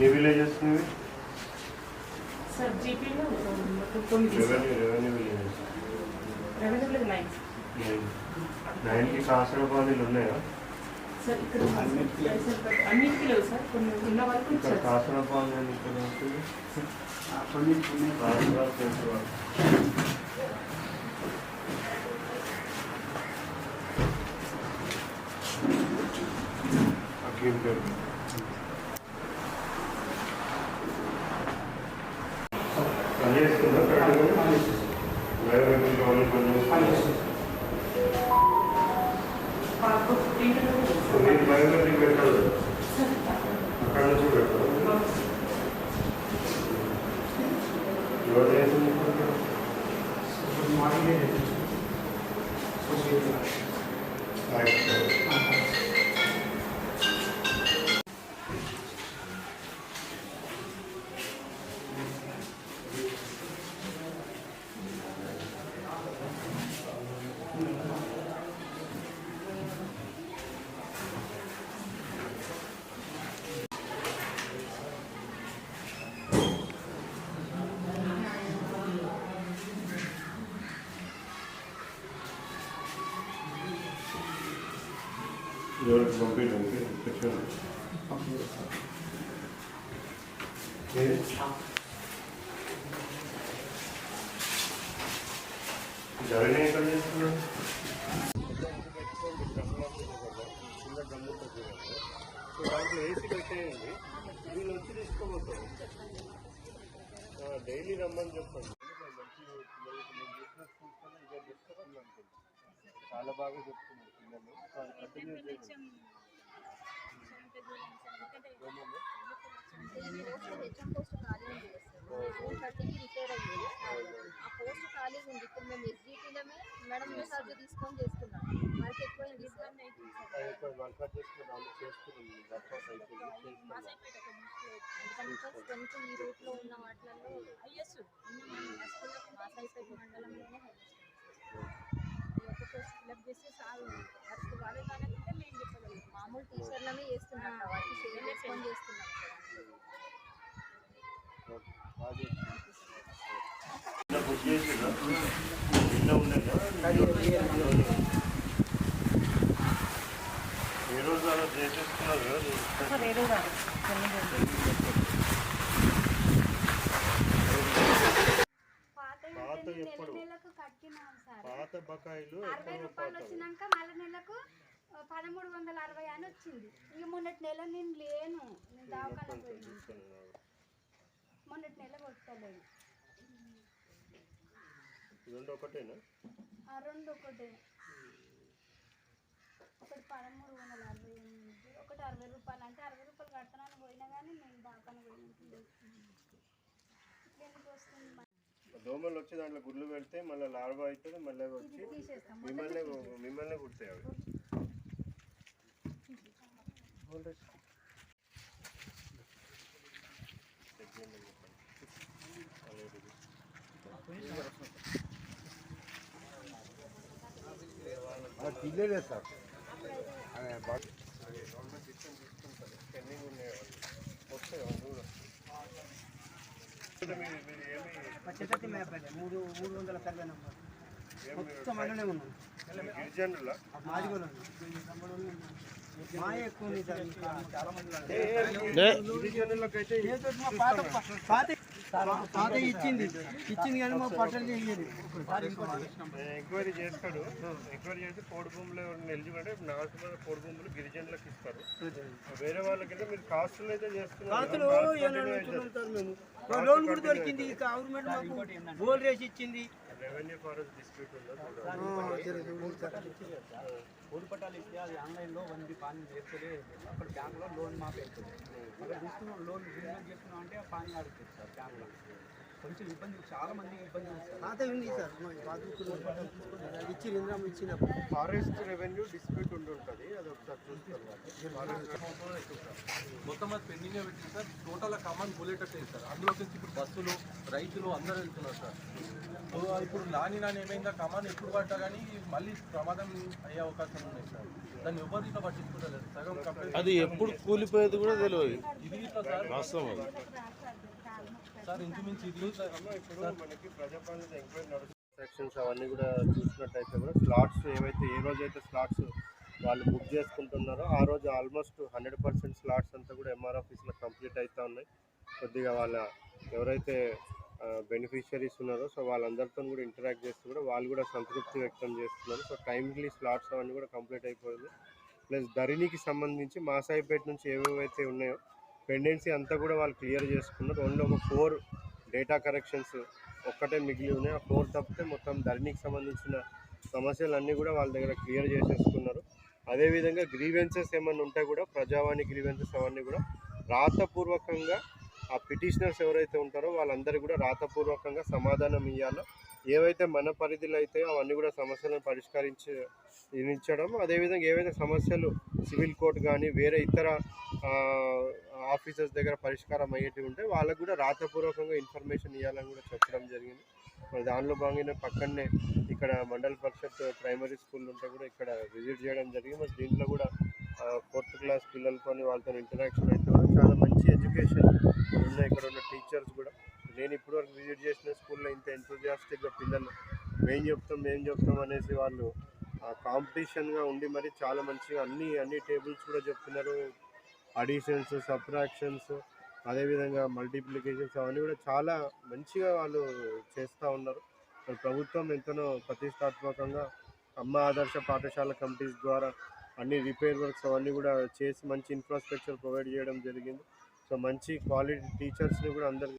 ఎన్ని విలేజెస్ ఇవి సార్ జీపీలో మొత్తం తొమ్మిది sir revenue revenue villages revenue village nine nine నైన్కి కాసరబాదీలు ఉన్నాయా సార్ ఇక్కడ ఉంది సార్. సార్ ఇక్కడ అన్నిటికీ లేవు సార్ కొన్ని ఉన్న వరకు ఇక్కడ ఇచ్చారు కాసరబాద్ అని ఇక్కడ ఉంటుంది కాసరబాద్ కేసరబాద్ అఖిల్ పేరు పని ఎవరికి పంపించడానికి చెప్పండి జగన్ ఎక్కడ చేస్తున్నారు సో దాంట్లో ఏసీ పెట్టేయండి వీళ్ళు వచ్చి తీసుకోబోతారు డైలీ రమ్మని చెప్పండి మంచి పిల్లలకి నేను చేసిన స్కూల్స్ కన్నా ఇదే బెస్ట్ అని అనుకుంటున్నాను చాలా బాగా చెప్తున్నారు ఈ రిటైర్ అయ్యింది. ఆ పోస్ట్ ఖాళీగా ఉంది. ఇప్పుడు మేము ఎస్డిటీలమే మేడం తీసుకొని చేస్తున్నాం. మనకి ఎక్కువ ఇబ్బంది అవుతుంది సార్. అది ఇక్కడ వర్కౌట్ చేసుకుని వాళ్ళు చేస్తున్నాం వర్కౌట్ అయిపోయింది చేస్తున్నాం ఎందుకంటే ఫస్ట్ టెన్త్ ఈ రూట్లో ఉన్న వాటిలలో హైయెస్ట్ మా సైపేట మండలంలోనే హైయెస్ట్ ఈ ఒక్క పోస్ట్ ఫిల్అప్ చేస్తే చాలు వర్క్ వాళ్ళే కానకుంటే మేము మామూలు టీచర్లమే చేస్తున్నాం షేర్ చేసుకొని ఏ రోజు అలా చేసేస్తున్నారు పాత పాత నెల ఎప్పుడు? నెలకు కట్టినాం సార్ పాత బకాయిలు అరవై రూపాయలు. వచ్చినాక మళ్ళీ నెలకు పదమూడు వందల అరవై అని వచ్చింది. ఇక మొన్నటి నెల నేను లేను. నేను దవాఖాన. మొన్నటి నెల కొట్టలేదు. ఇది రెండు ఒకటేనా? ఆ రెండు ఒకటే. ఒకటి పదమూడు వందల అరవై ఎనిమిది ఒకటి అరవై రూపాయలు. అంటే అరవై రూపాయలు కడతానని పోయినా కానీ నేను దవాఖాన పోయినట్టు ఇట్లా ఎందుకు వస్తుంది? దోమలు వచ్చి దాంట్లో గుడ్లు పెడితే మళ్ళీ లార్వా అవుతుంది మళ్ళీ వచ్చి మిమ్మల్ని మిమ్మల్ని కుడతాయి అవి. పిల్లలే సార్ గవర్నమెంట్ డిసిషన్ తీసుకుంటారు పెండింగ్ ఉన్నాయి వాళ్ళు. వస్తాయి వాళ్ళు కూడా ఏమి మూడు మూడు వందల సర్వే నెంబర్ మొత్తం అందులోనే ఉన్నాం గిరిజనుల కూడా గిరిజనులకైతే పాత పాత పాత ఇచ్చింది. ఇచ్చింది కానీ మా పట్టలు చేయలేదు. ఎంక్వైరీ చేస్తాడు. ఎంక్వైరీ చేసి పోడు భూములు ఎవరైనా ఎలిజిబుల్ అంటే నాలుగు పోడు భూములు గిరిజనులకు ఇస్తారు. వేరే వాళ్ళకైతే మీరు కాస్టులు అయితే చేస్తున్నారు. లోన్ కూడా దొరికింది. ఈ గవర్నమెంట్ మాకు గోల్ రేసి ఇచ్చింది. రెవెన్యూ ఫారెస్ట్ డిస్ప్యూట్ పట్టాలు ఇస్తే అది ఆన్లైన్లో వన్ ది పాన్ చేస్తే అక్కడ బ్యాంక్లో లోన్ మాకు అవుతుంది. అక్కడ తీసుకున్నాం లోన్ రీన్యూల్ చేసుకున్నాం అంటే ఆ పాన్ అడుగుతుంది సార్ బ్యాంక్లో. కొంచెం ఇబ్బంది చాలా మంది ఇబ్బంది పాత ఉంది సార్ అది ఇచ్చి ఇంద్రం ఇచ్చినప్పుడు. ఫారెస్ట్ రెవెన్యూ డిస్ప్యూట్ ఉండి ఉంటుంది అది ఒకసారి చూసుకోవాలి మొత్తం అది పెండింగ్ పెట్టింది సార్? టోటల్ కమాండ్ పోలేటట్టు సార్ అందులో ఇప్పుడు బస్సులు రైతులు అందరూ వెళ్తున్నారు సార్. సో ఇప్పుడు నాని నాని ఏమైందా? కమాన్ ఎప్పుడు పడ్డా కానీ మళ్ళీ ప్రమాదం అయ్యే అవకాశం ఉన్నాయి సార్. దాన్ని ఎవరు ఇట్లా పట్టించుకోలేదు. సగం అది ఎప్పుడు కూలిపోయేది కూడా తెలియదు. ఇది ఇట్లా సార్? వాస్తవం సార్ ఇంచుమించు ఇది ఇట్లా ఇప్పుడు మనకి ప్రజాపాలన ఎంక్వైరీ నడుస్తుంది సెక్షన్స్ అవన్నీ కూడా చూసినట్టయితే కూడా స్లాట్స్ ఏవైతే ఏ రోజైతే స్లాట్స్ వాళ్ళు బుక్ చేసుకుంటున్నారో ఆ రోజు ఆల్మోస్ట్ హండ్రెడ్ పర్సెంట్ స్లాట్స్ అంతా కూడా ఎంఆర్ ఆఫీస్లో కంప్లీట్ అవుతా ఉన్నాయి. కొద్దిగా వాళ్ళ ఎవరైతే బెనిఫిషియరీస్ ఉన్నారో సో వాళ్ళందరితో కూడా ఇంటరాక్ట్ చేస్తూ కూడా వాళ్ళు కూడా సంతృప్తి వ్యక్తం చేస్తున్నారు. సో టైమ్లీ స్లాట్స్ అవన్నీ కూడా కంప్లీట్ అయిపోయింది. ప్లస్ ధరణికి సంబంధించి మాసాయిపేట నుంచి ఏవేవైతే ఉన్నాయో పెండెన్సీ అంతా కూడా వాళ్ళు క్లియర్ చేసుకున్నారు. ఓన్లీ ఒక ఫోర్ డేటా కరెక్షన్స్ ఒక్కటే మిగిలి ఉన్నాయి. ఆ ఫోర్ తప్పితే మొత్తం ధరణికి సంబంధించిన సమస్యలన్నీ కూడా వాళ్ళ దగ్గర క్లియర్ చేసేసుకున్నారు. అదేవిధంగా గ్రీవెన్సెస్ ఏమైనా ఉంటే కూడా ప్రజావాణి గ్రీవెన్సెస్ అవన్నీ కూడా రాతపూర్వకంగా ఆ పిటిషనర్స్ ఎవరైతే ఉంటారో వాళ్ళందరికీ కూడా రాతపూర్వకంగా సమాధానం ఇవ్వాలో ఏవైతే మన పరిధిలో అయితే అవన్నీ కూడా సమస్యలను పరిష్కరించి ఇచ్చడం అదేవిధంగా ఏవైతే సమస్యలు సివిల్ కోర్ట్ కానీ వేరే ఇతర ఆఫీసర్స్ దగ్గర పరిష్కారం అయ్యేటివి ఉంటే వాళ్ళకు కూడా రాతపూర్వకంగా ఇన్ఫర్మేషన్ ఇవ్వాలని కూడా చెప్పడం జరిగింది. మరి దానిలో భాగంగానే పక్కనే ఇక్కడ మండల పరిషత్ ప్రైమరీ స్కూల్ ఉంటే కూడా ఇక్కడ విజిట్ చేయడం జరిగింది. మరి దీంట్లో కూడా ఫోర్త్ క్లాస్ పిల్లలతో వాళ్ళతో ఇంటరాక్షన్ అయితే చాలా మంచి ఎడ్యుకేషన్ ఉన్నాయి. ఇక్కడ ఉన్న టీచర్స్ కూడా నేను ఇప్పటివరకు విజిట్ చేసిన స్కూల్లో ఇంత ఎంతూజియాస్టిక్గా పిల్లలు మేం చెప్తాం మేం చెప్తాం అనేసి వాళ్ళు కాంపిటీషన్గా ఉండి మరి చాలా మంచిగా అన్ని అన్ని టేబుల్స్ కూడా చెప్తున్నారు. అడిషన్స్ సబ్ట్రాక్షన్స్ అదేవిధంగా మల్టిప్లికేషన్స్ అవన్నీ కూడా చాలా మంచిగా వాళ్ళు చేస్తూ ఉన్నారు. ప్రభుత్వం ఎంతనో ప్రతిష్టాత్మకంగా అమ్మ ఆదర్శ పాఠశాల కమిటీస్ ద్వారా అన్ని రిపేర్ వర్క్స్ అవన్నీ కూడా చేసి మంచి ఇన్ఫ్రాస్ట్రక్చర్ ప్రొవైడ్ చేయడం జరిగింది. సో మంచి క్వాలిటీ టీచర్స్ని కూడా అందరికీ